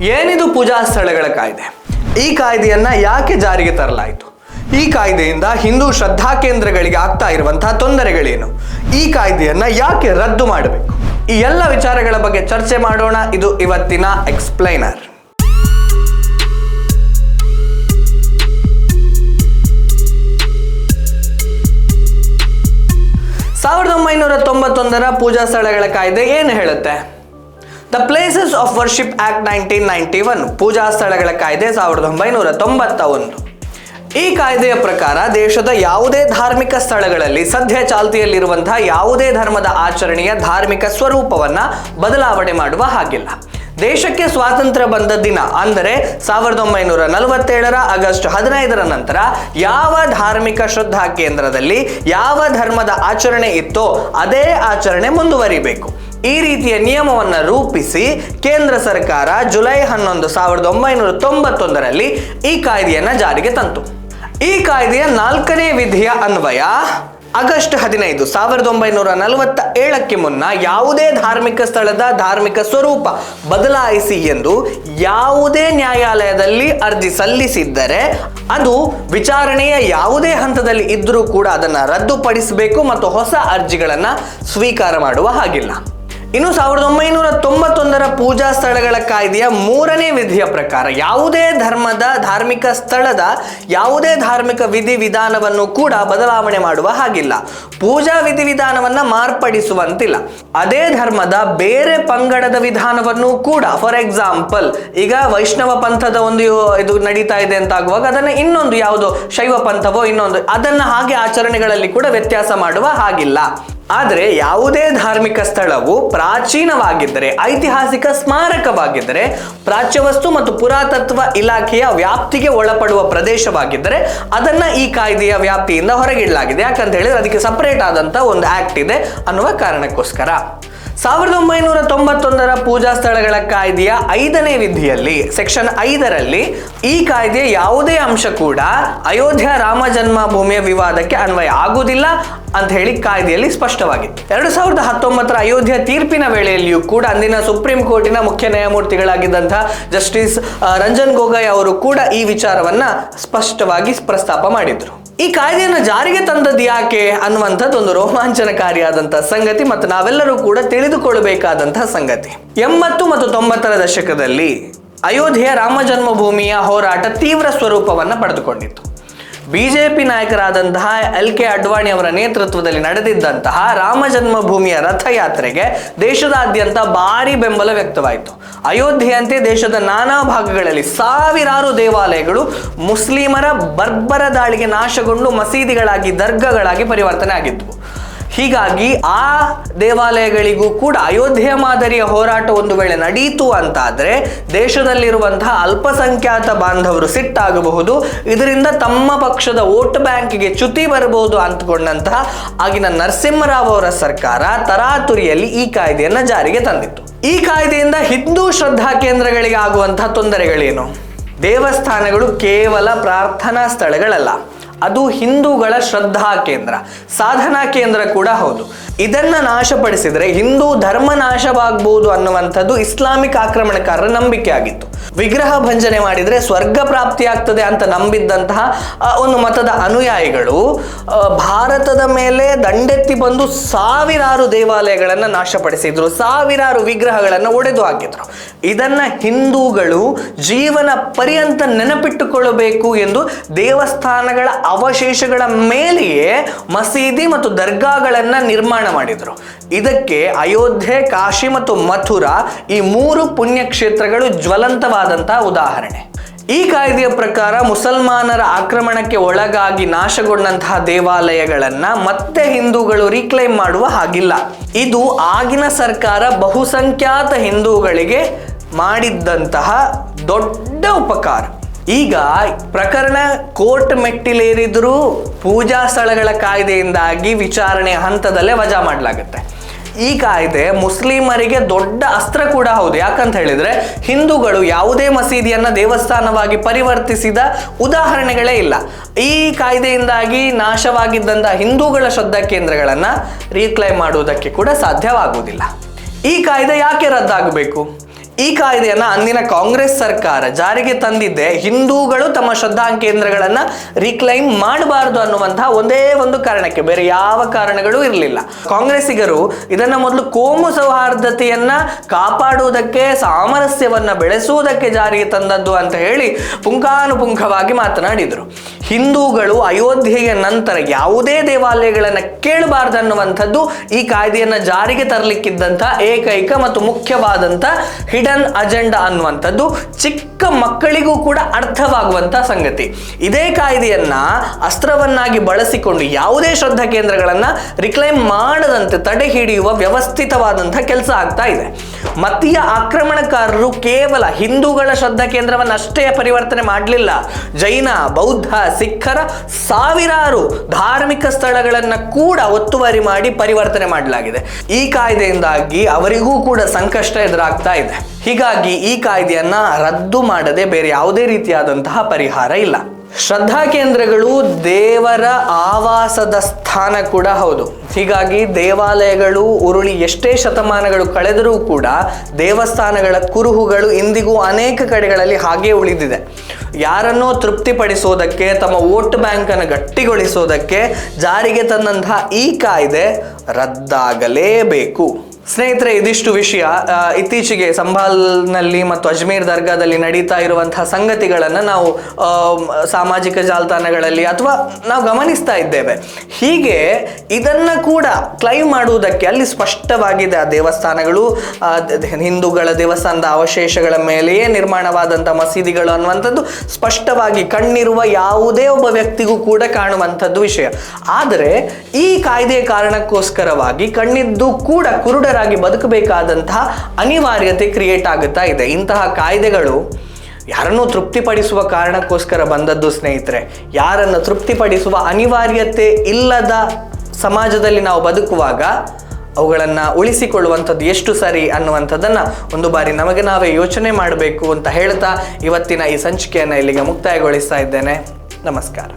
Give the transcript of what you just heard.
ಏನಿದು ಪೂಜಾ ಸ್ಥಳಗಳ ಕಾಯ್ದೆ? ಈ ಕಾಯ್ದೆಯನ್ನ ಯಾಕೆ ಜಾರಿಗೆ ತರಲಾಯಿತು? ಈ ಕಾಯ್ದೆಯಿಂದ ಹಿಂದೂ ಶ್ರದ್ಧಾ ಕೇಂದ್ರಗಳಿಗೆ ಆಗ್ತಾ ಇರುವಂತಹ ತೊಂದರೆಗಳೇನು? ಈ ಕಾಯ್ದೆಯನ್ನ ಯಾಕೆ ರದ್ದು ಮಾಡಬೇಕು? ಈ ಎಲ್ಲ ವಿಚಾರಗಳ ಬಗ್ಗೆ ಚರ್ಚೆ ಮಾಡೋಣ. ಇದು ಇವತ್ತಿನ ಎಕ್ಸ್ಪ್ಲೈನರ್ ಸಾವಿರದ ಒಂಬೈನೂರ ತೊಂಬತ್ತೊಂದರ ಪೂಜಾ ಸ್ಥಳಗಳ ಕಾಯ್ದೆ ಏನು ಹೇಳುತ್ತೆ? The places of worship act nineteen ninety one ಪೂಜಾ ಸ್ಥಳಗಳ ಕಾಯ್ದೆ ಸಾವಿರದ ಒಂಬೈನೂರ ತೊಂಬತ್ತ ಒಂದು. ಈ ಕಾಯ್ದೆಯ ಪ್ರಕಾರ ದೇಶದ ಯಾವುದೇ ಧಾರ್ಮಿಕ ಸ್ಥಳಗಳಲ್ಲಿ ಸದ್ಯ ಚಾಲ್ತಿಯಲ್ಲಿರುವಂತಹ ಯಾವುದೇ ಧರ್ಮದ ಆಚರಣೆಯ ಧಾರ್ಮಿಕ ಸ್ವರೂಪವನ್ನ ಬದಲಾವಣೆ ಮಾಡುವ ಹಾಗಿಲ್ಲ. ದೇಶಕ್ಕೆ ಸ್ವಾತಂತ್ರ್ಯ ಬಂದ ದಿನ, ಅಂದರೆ ಸಾವಿರದ ಒಂಬೈನೂರ ನಲವತ್ತೇಳರ ಆಗಸ್ಟ್ ಹದಿನೈದರ ನಂತರ ಯಾವ ಧಾರ್ಮಿಕ ಶ್ರದ್ಧಾ ಕೇಂದ್ರದಲ್ಲಿ ಯಾವ ಧರ್ಮದ ಆಚರಣೆ ಇತ್ತೋ ಅದೇ ಆಚರಣೆ ಮುಂದುವರಿಬೇಕು. ಈ ರೀತಿಯ ನಿಯಮವನ್ನ ರೂಪಿಸಿ ಕೇಂದ್ರ ಸರ್ಕಾರ ಜುಲೈ ಹನ್ನೊಂದು ಸಾವಿರದ ಒಂಬೈನೂರ ತೊಂಬತ್ತೊಂದರಲ್ಲಿ ಈ ಕಾಯ್ದೆಯನ್ನು ಜಾರಿಗೆ ತಂತು. ಈ ಕಾಯ್ದೆಯ ನಾಲ್ಕನೇ ವಿಧಿಯ ಅನ್ವಯ ಆಗಸ್ಟ್ ಹದಿನೈದು ಸಾವಿರದ ಒಂಬೈನೂರ ನಲವತ್ತ ಏಳಕ್ಕೆ ಮುನ್ನ ಯಾವುದೇ ಧಾರ್ಮಿಕ ಸ್ಥಳದ ಧಾರ್ಮಿಕ ಸ್ವರೂಪ ಬದಲಾಯಿಸಿ ಎಂದು ಯಾವುದೇ ನ್ಯಾಯಾಲಯದಲ್ಲಿ ಅರ್ಜಿ ಸಲ್ಲಿಸಿದ್ದರೆ ಅದು ವಿಚಾರಣೆಯ ಯಾವುದೇ ಹಂತದಲ್ಲಿ ಇದ್ದರೂ ಕೂಡ ಅದನ್ನು ರದ್ದುಪಡಿಸಬೇಕು ಮತ್ತು ಹೊಸ ಅರ್ಜಿಗಳನ್ನು ಸ್ವೀಕಾರ ಮಾಡುವ ಹಾಗಿಲ್ಲ. ಇನ್ನು ಸಾವಿರದ ಒಂಬೈನೂರ ತೊಂಬತ್ತೊಂದರ ಪೂಜಾ ಸ್ಥಳಗಳ ಕಾಯ್ದೆಯ ಮೂರನೇ ವಿಧಿಯ ಪ್ರಕಾರ ಯಾವುದೇ ಧರ್ಮದ ಧಾರ್ಮಿಕ ಸ್ಥಳದ ಯಾವುದೇ ಧಾರ್ಮಿಕ ವಿಧಿವಿಧಾನವನ್ನು ಕೂಡ ಬದಲಾವಣೆ ಮಾಡುವ ಹಾಗಿಲ್ಲ. ಪೂಜಾ ವಿಧಿವಿಧಾನವನ್ನು ಮಾರ್ಪಡಿಸುವಂತಿಲ್ಲ. ಅದೇ ಧರ್ಮದ ಬೇರೆ ಪಂಗಡದ ವಿಧಾನವನ್ನು ಕೂಡ ಫಾರ್ ಎಕ್ಸಾಂಪಲ್ ಈಗ ವೈಷ್ಣವ ಪಂಥದ ಒಂದು ಇದು ನಡೀತಾ ಇದೆ ಅಂತ ಆಗುವಾಗ ಅದನ್ನು ಇನ್ನೊಂದು ಯಾವುದು ಶೈವ ಪಂಥವೋ ಇನ್ನೊಂದು ಅದನ್ನು ಹಾಗೆ ಆಚರಣೆಗಳಲ್ಲಿ ಕೂಡ ವ್ಯತ್ಯಾಸ ಮಾಡುವ ಹಾಗಿಲ್ಲ. ಆದರೆ ಯಾವುದೇ ಧಾರ್ಮಿಕ ಸ್ಥಳವು ಪ್ರಾಚೀನವಾಗಿದ್ದರೆ, ಐತಿಹಾಸಿಕ ಸ್ಮಾರಕವಾಗಿದ್ದರೆ, ಪ್ರಾಚ್ಯವಸ್ತು ಮತ್ತು ಪುರಾತತ್ವ ಇಲಾಖೆಯ ವ್ಯಾಪ್ತಿಗೆ ಒಳಪಡುವ ಪ್ರದೇಶವಾಗಿದ್ದರೆ, ಅದನ್ನ ಈ ಕಾಯ್ದೆಯ ವ್ಯಾಪ್ತಿಯಿಂದ ಹೊರಗಿಡಲಾಗಿದೆ. ಯಾಕಂತ ಹೇಳಿದ್ರೆ ಅದಕ್ಕೆ ಸಪರೇಟ್ ಆದಂತ ಒಂದು ಆಕ್ಟ್ ಇದೆ ಅನ್ನುವ ಕಾರಣಕ್ಕೋಸ್ಕರ. ಸಾವಿರದ ಒಂಬೈನೂರ ತೊಂಬತ್ತೊಂದರ ಪೂಜಾ ಸ್ಥಳಗಳ ಕಾಯ್ದೆಯ ಐದನೇ ವಿಧಿಯಲ್ಲಿ ಸೆಕ್ಷನ್ ಐದರಲ್ಲಿ ಈ ಕಾಯ್ದೆಯ ಯಾವುದೇ ಅಂಶ ಕೂಡ ಅಯೋಧ್ಯ ರಾಮ ಜನ್ಮಭೂಮಿಯ ವಿವಾದಕ್ಕೆ ಅನ್ವಯ ಆಗುವುದಿಲ್ಲ ಅಂತ ಹೇಳಿ ಕಾಯ್ದೆಯಲ್ಲಿ ಸ್ಪಷ್ಟವಾಗಿದೆ ಎರಡು ಸಾವಿರದ ಹತ್ತೊಂಬತ್ತರ ಅಯೋಧ್ಯ ತೀರ್ಪಿನ ವೇಳೆಯಲ್ಲಿಯೂ ಕೂಡ ಅಂದಿನ ಸುಪ್ರೀಂ ಕೋರ್ಟಿನ ಮುಖ್ಯ ನ್ಯಾಯಮೂರ್ತಿಗಳಾಗಿದ್ದಂತಹ ಜಸ್ಟಿಸ್ ರಂಜನ್ ಗೊಗೊಯ್ ಅವರು ಕೂಡ ಈ ವಿಚಾರವನ್ನ ಸ್ಪಷ್ಟವಾಗಿ ಪ್ರಸ್ತಾಪ ಮಾಡಿದ್ರು. ಈ ಕಾಯ್ದೆಯನ್ನು ಜಾರಿಗೆ ತಂದದ್ದು ಯಾಕೆ ಅನ್ನುವಂಥದ್ದು ಒಂದು ರೋಮಾಂಚನಕಾರಿಯಾದಂತಹ ಸಂಗತಿ ಮತ್ತು ನಾವೆಲ್ಲರೂ ಕೂಡ ತಿಳಿದುಕೊಳ್ಳಬೇಕಾದಂತಹ ಸಂಗತಿ. ಎಂಬತ್ತು ಮತ್ತು ತೊಂಬತ್ತರ ದಶಕದಲ್ಲಿ ಅಯೋಧ್ಯೆಯ ರಾಮ ಜನ್ಮಭೂಮಿಯ ಹೋರಾಟ ತೀವ್ರ ಸ್ವರೂಪವನ್ನು ಪಡೆದುಕೊಂಡಿತ್ತು. ಬಿಜೆಪಿ ನಾಯಕರಾದಂತಹ ಎಲ್ ಕೆ ಅಡ್ವಾಣಿ ಅವರ ನೇತೃತ್ವದಲ್ಲಿ ನಡೆದಿದ್ದಂತಹ ರಾಮ ಜನ್ಮಭೂಮಿಯ ರಥಯಾತ್ರೆಗೆ ದೇಶದಾದ್ಯಂತ ಭಾರಿ ಬೆಂಬಲ ವ್ಯಕ್ತವಾಯಿತು. ಅಯೋಧ್ಯೆಯಂತೆ ದೇಶದ ನಾನಾ ಭಾಗಗಳಲ್ಲಿ ಸಾವಿರಾರು ದೇವಾಲಯಗಳು ಮುಸ್ಲಿಮರ ಬರ್ಬರ ದಾಳಿಗೆ ನಾಶಗೊಂಡು ಮಸೀದಿಗಳಾಗಿ ದರ್ಗಗಳಾಗಿ ಪರಿವರ್ತನೆ ಆಗಿದ್ವು. ಹೀಗಾಗಿ ಆ ದೇವಾಲಯಗಳಿಗೂ ಕೂಡ ಅಯೋಧ್ಯೆ ಮಾದರಿಯ ಹೋರಾಟ ಒಂದು ವೇಳೆ ನಡೀತು ಅಂತಾದರೆ ದೇಶದಲ್ಲಿರುವಂತಹ ಅಲ್ಪಸಂಖ್ಯಾತ ಬಾಂಧವರು ಸಿಟ್ಟಾಗಬಹುದು. ಇದರಿಂದ ತಮ್ಮ ಪಕ್ಷದ ವೋಟ್ ಬ್ಯಾಂಕ್ಗೆ ಚ್ಯುತಿ ಬರಬಹುದು ಅಂತಕೊಂಡಂತಹ ಆಗಿನ ನರಸಿಂಹರಾವ್ ಅವರ ಸರ್ಕಾರ ತರಾತುರಿಯಲ್ಲಿ ಈ ಕಾಯ್ದೆಯನ್ನು ಜಾರಿಗೆ ತಂದಿತ್ತು. ಈ ಕಾಯ್ದೆಯಿಂದ ಹಿಂದೂ ಶ್ರದ್ಧಾ ಕೇಂದ್ರಗಳಿಗೆ ಆಗುವಂತಹ ತೊಂದರೆಗಳೇನು? ದೇವಸ್ಥಾನಗಳು ಕೇವಲ ಪ್ರಾರ್ಥನಾ ಸ್ಥಳಗಳಲ್ಲ. ಅದು ಹಿಂದೂಗಳ ಶ್ರದ್ಧಾ ಕೇಂದ್ರ, ಸಾಧನಾ ಕೇಂದ್ರ ಕೂಡ ಹೌದು. ಇದನ್ನ ನಾಶಪಡಿಸಿದರೆ ಹಿಂದೂ ಧರ್ಮ ನಾಶವಾಗಬಹುದು ಅನ್ನುವಂಥದ್ದು ಇಸ್ಲಾಮಿಕ್ ಆಕ್ರಮಣಕಾರರ ನಂಬಿಕೆ ಆಗಿತ್ತು. ವಿಗ್ರಹ ಭಂಜನೆ ಮಾಡಿದರೆ ಸ್ವರ್ಗ ಪ್ರಾಪ್ತಿಯಾಗ್ತದೆ ಅಂತ ನಂಬಿದ್ದಂತಹ ಒಂದು ಮತದ ಅನುಯಾಯಿಗಳು ಭಾರತದ ಮೇಲೆ ದಂಡೆತ್ತಿ ಬಂದು ಸಾವಿರಾರು ದೇವಾಲಯಗಳನ್ನು ನಾಶಪಡಿಸಿದ್ರು, ಸಾವಿರಾರು ವಿಗ್ರಹಗಳನ್ನು ಒಡೆದು ಹಾಕಿದ್ರು. ಇದನ್ನ ಹಿಂದೂಗಳು ಜೀವನ ಪರ್ಯಂತ ನೆನಪಿಟ್ಟುಕೊಳ್ಳಬೇಕು ಎಂದು ದೇವಸ್ಥಾನಗಳ ಅವಶೇಷಗಳ ಮೇಲೆಯೇ ಮಸೀದಿ ಮತ್ತು ದರ್ಗಾಗಳನ್ನ ನಿರ್ಮಾಣ ಮಾಡಿದರು. ಇದಕ್ಕೆ ಅಯೋಧ್ಯೆ, ಕಾಶಿ ಮತ್ತು ಮಥುರಾ ಈ ಮೂರು ಪುಣ್ಯಕ್ಷೇತ್ರಗಳು ಜ್ವಲಂತವಾದಂತಹ ಉದಾಹರಣೆ. ಈ ಕಾಯ್ದೆಯ ಪ್ರಕಾರ ಮುಸಲ್ಮಾನರ ಆಕ್ರಮಣಕ್ಕೆ ಒಳಗಾಗಿ ನಾಶಗೊಂಡಂತಹ ದೇವಾಲಯಗಳನ್ನ ಮತ್ತೆ ಹಿಂದೂಗಳು ರೀಕ್ಲೈಮ್ ಮಾಡುವ ಹಾಗಿಲ್ಲ. ಇದು ಆಗಿನ ಸರ್ಕಾರ ಬಹುಸಂಖ್ಯಾತ ಹಿಂದೂಗಳಿಗೆ ಮಾಡಿದ್ದಂತಹ ದೊಡ್ಡ ಉಪಕಾರ. ಈಗ ಪ್ರಕರಣ ಕೋರ್ಟ್ ಮೆಟ್ಟಿಲೇರಿದ್ರೂ ಪೂಜಾ ಸ್ಥಳಗಳ ಕಾಯ್ದೆಯಿಂದಾಗಿ ವಿಚಾರಣೆ ಹಂತದಲ್ಲೇ ವಜಾ ಮಾಡಲಾಗುತ್ತೆ. ಈ ಕಾಯ್ದೆ ಮುಸ್ಲಿಮರಿಗೆ ದೊಡ್ಡ ಅಸ್ತ್ರ ಕೂಡ ಹೌದು. ಯಾಕಂತ ಹೇಳಿದ್ರೆ ಹಿಂದೂಗಳು ಯಾವುದೇ ಮಸೀದಿಯನ್ನ ದೇವಸ್ಥಾನವಾಗಿ ಪರಿವರ್ತಿಸಿದ ಉದಾಹರಣೆಗಳೇ ಇಲ್ಲ. ಈ ಕಾಯ್ದೆಯಿಂದಾಗಿ ನಾಶವಾಗಿದ್ದಂತಹ ಹಿಂದೂಗಳ ಶ್ರದ್ಧಾ ಕೇಂದ್ರಗಳನ್ನು ರೀಕ್ಲೈಮ್ ಮಾಡುವುದಕ್ಕೆ ಕೂಡ ಸಾಧ್ಯವಾಗುವುದಿಲ್ಲ. ಈ ಕಾಯ್ದೆ ಯಾಕೆ ರದ್ದಾಗಬೇಕು? ಈ ಕಾಯ್ದೆಯನ್ನ ಅಂದಿನ ಕಾಂಗ್ರೆಸ್ ಸರ್ಕಾರ ಜಾರಿಗೆ ತಂದಿದ್ದೆ. ಹಿಂದೂಗಳು ತಮ್ಮ ಶ್ರದ್ಧಾ ಕೇಂದ್ರಗಳನ್ನ ರಿಕ್ಲೈಮ್ ಮಾಡಬಾರದು ಅನ್ನುವಂತಹ ಒಂದೇ ಒಂದು ಕಾರಣಕ್ಕೆ, ಬೇರೆ ಯಾವ ಕಾರಣಗಳು ಇರಲಿಲ್ಲ. ಕಾಂಗ್ರೆಸ್ಸಿಗರು ಇದನ್ನ ಮೊದಲು ಕೋಮು ಸೌಹಾರ್ದತೆಯನ್ನ ಕಾಪಾಡುವುದಕ್ಕೆ, ಸಾಮರಸ್ಯವನ್ನ ಬೆಳೆಸುವುದಕ್ಕೆ ಜಾರಿಗೆ ತಂದದ್ದು ಅಂತ ಹೇಳಿ ಪುಂಖಾನುಪುಂಖವಾಗಿ ಮಾತನಾಡಿದರು. ಹಿಂದೂಗಳು ಅಯೋಧ್ಯೆಯ ನಂತರ ಯಾವುದೇ ದೇವಾಲಯಗಳನ್ನು ಕೇಳಬಾರ್ದನ್ನುವಂಥದ್ದು ಈ ಕಾಯ್ದೆಯನ್ನ ಜಾರಿಗೆ ತರಲಿಕ್ಕಿದ್ದಂತಹ ಏಕೈಕ ಮತ್ತು ಮುಖ್ಯವಾದಂಥ ಹಿಡನ್ ಅಜೆಂಡಾ ಅನ್ನುವಂಥದ್ದು ಚಿಕ್ಕ ಮಕ್ಕಳಿಗೂ ಕೂಡ ಅರ್ಥವಾಗುವಂಥ ಸಂಗತಿ. ಇದೇ ಕಾಯ್ದೆಯನ್ನ ಅಸ್ತ್ರವನ್ನಾಗಿ ಬಳಸಿಕೊಂಡು ಯಾವುದೇ ಶ್ರದ್ಧಾ ಕೇಂದ್ರಗಳನ್ನ ರಿಕ್ಲೈಮ್ ಮಾಡದಂತೆ ತಡೆ ಹಿಡಿಯುವ ವ್ಯವಸ್ಥಿತವಾದಂತಹ ಕೆಲಸ ಆಗ್ತಾ ಇದೆ. ಮತೀಯ ಆಕ್ರಮಣಕಾರರು ಕೇವಲ ಹಿಂದೂಗಳ ಶ್ರದ್ಧಾ ಕೇಂದ್ರವನ್ನಷ್ಟೇ ಪರಿವರ್ತನೆ ಮಾಡಲಿಲ್ಲ. ಜೈನ, ಬೌದ್ಧ, ಸಿಖ್ಖರ ಸಾವಿರಾರು ಧಾರ್ಮಿಕ ಸ್ಥಳಗಳನ್ನು ಕೂಡ ಒತ್ತುವರಿ ಮಾಡಿ ಪರಿವರ್ತನೆ ಮಾಡಲಾಗಿದೆ. ಈ ಕಾಯ್ದೆಯಿಂದಾಗಿ ಅವರಿಗೂ ಕೂಡ ಸಂಕಷ್ಟ ಎದುರಾಗ್ತಾ ಇದೆ. ಹೀಗಾಗಿ ಈ ಕಾಯ್ದೆಯನ್ನ ರದ್ದು ಮಾಡದೆ ಬೇರೆ ಯಾವುದೇ ರೀತಿಯಾದಂತಹ ಪರಿಹಾರ ಇಲ್ಲ. ಶ್ರದ್ಧಾ ಕೇಂದ್ರಗಳು ದೇವರ ಆವಾಸದ ಸ್ಥಾನ ಕೂಡ ಹೌದು. ಹೀಗಾಗಿ ದೇವಾಲಯಗಳು, ಉರುಳಿ ಎಷ್ಟೇ ಶತಮಾನಗಳು ಕಳೆದರೂ ಕೂಡ ದೇವಸ್ಥಾನಗಳ ಕುರುಹುಗಳು ಇಂದಿಗೂ ಅನೇಕ ಕಡೆಗಳಲ್ಲಿ ಹಾಗೇ ಉಳಿದಿದೆ. ಯಾರನ್ನೋ ತೃಪ್ತಿಪಡಿಸೋದಕ್ಕೆ, ತಮ್ಮ ವೋಟ್ ಬ್ಯಾಂಕನ್ನು ಗಟ್ಟಿಗೊಳಿಸೋದಕ್ಕೆ ಜಾರಿಗೆ ತಂದಂತಹ ಈ ಕಾಯ್ದೆ ರದ್ದಾಗಲೇಬೇಕು. ಸ್ನೇಹಿತರೆ, ಇದಿಷ್ಟು ವಿಷಯ. ಇತ್ತೀಚೆಗೆ ಸಂಭಾಲ್ನಲ್ಲಿ ಮತ್ತು ಅಜ್ಮೀರ್ ದರ್ಗಾದಲ್ಲಿ ನಡೀತಾ ಇರುವಂತಹ ಸಂಗತಿಗಳನ್ನು ನಾವು ಸಾಮಾಜಿಕ ಜಾಲತಾಣಗಳಲ್ಲಿ ಅಥವಾ ನಾವು ಗಮನಿಸ್ತಾ ಇದ್ದೇವೆ. ಹೀಗೆ ಇದನ್ನು ಕೂಡ ಕ್ಲೈಮ್ ಮಾಡುವುದಕ್ಕೆ ಅಲ್ಲಿ ಸ್ಪಷ್ಟವಾಗಿದೆ ಆ ದೇವಸ್ಥಾನಗಳು ಹಿಂದೂಗಳ ದೇವಸ್ಥಾನದ ಅವಶೇಷಗಳ ಮೇಲೆಯೇ ನಿರ್ಮಾಣವಾದಂಥ ಮಸೀದಿಗಳು ಅನ್ನುವಂಥದ್ದು ಸ್ಪಷ್ಟವಾಗಿ ಕಣ್ಣಿರುವ ಯಾವುದೇ ಒಬ್ಬ ವ್ಯಕ್ತಿಗೂ ಕೂಡ ಕಾಣುವಂಥದ್ದು ವಿಷಯ. ಆದರೆ ಈ ಕಾಯ್ದೆಯ ಕಾರಣಕ್ಕೋಸ್ಕರವಾಗಿ ಕಣ್ಣಿದ್ದು ಕೂಡ ಕುರುಡರಾಗಿ ಬದುಕಬೇಕಾದಂತಹ ಅನಿವಾರ್ಯತೆ ಕ್ರಿಯೇಟ್ ಆಗುತ್ತಾ ಇದೆ. ಇಂತಹ ಕಾಯ್ದೆಗಳು ಯಾರನ್ನೂ ತೃಪ್ತಿಪಡಿಸುವ ಕಾರಣಕ್ಕೋಸ್ಕರ ಬಂದದ್ದು ಸ್ನೇಹಿತರೆ, ಯಾರನ್ನು ತೃಪ್ತಿಪಡಿಸುವ ಅನಿವಾರ್ಯತೆ ಇಲ್ಲದ ಸಮಾಜದಲ್ಲಿ ನಾವು ಬದುಕುವಾಗ ಅವುಗಳನ್ನು ಉಳಿಸಿಕೊಳ್ಳುವಂಥದ್ದು ಎಷ್ಟು ಸರಿ ಅನ್ನುವಂಥದ್ದನ್ನು ಒಂದು ಬಾರಿ ನಮಗೆ ನಾವೇ ಯೋಚನೆ ಮಾಡಬೇಕು ಅಂತ ಹೇಳ್ತಾ ಇವತ್ತಿನ ಈ ಸಂಚಿಕೆಯನ್ನು ಇಲ್ಲಿಗೆ ಮುಕ್ತಾಯಗೊಳಿಸ್ತಾ ಇದ್ದೇನೆ. ನಮಸ್ಕಾರ.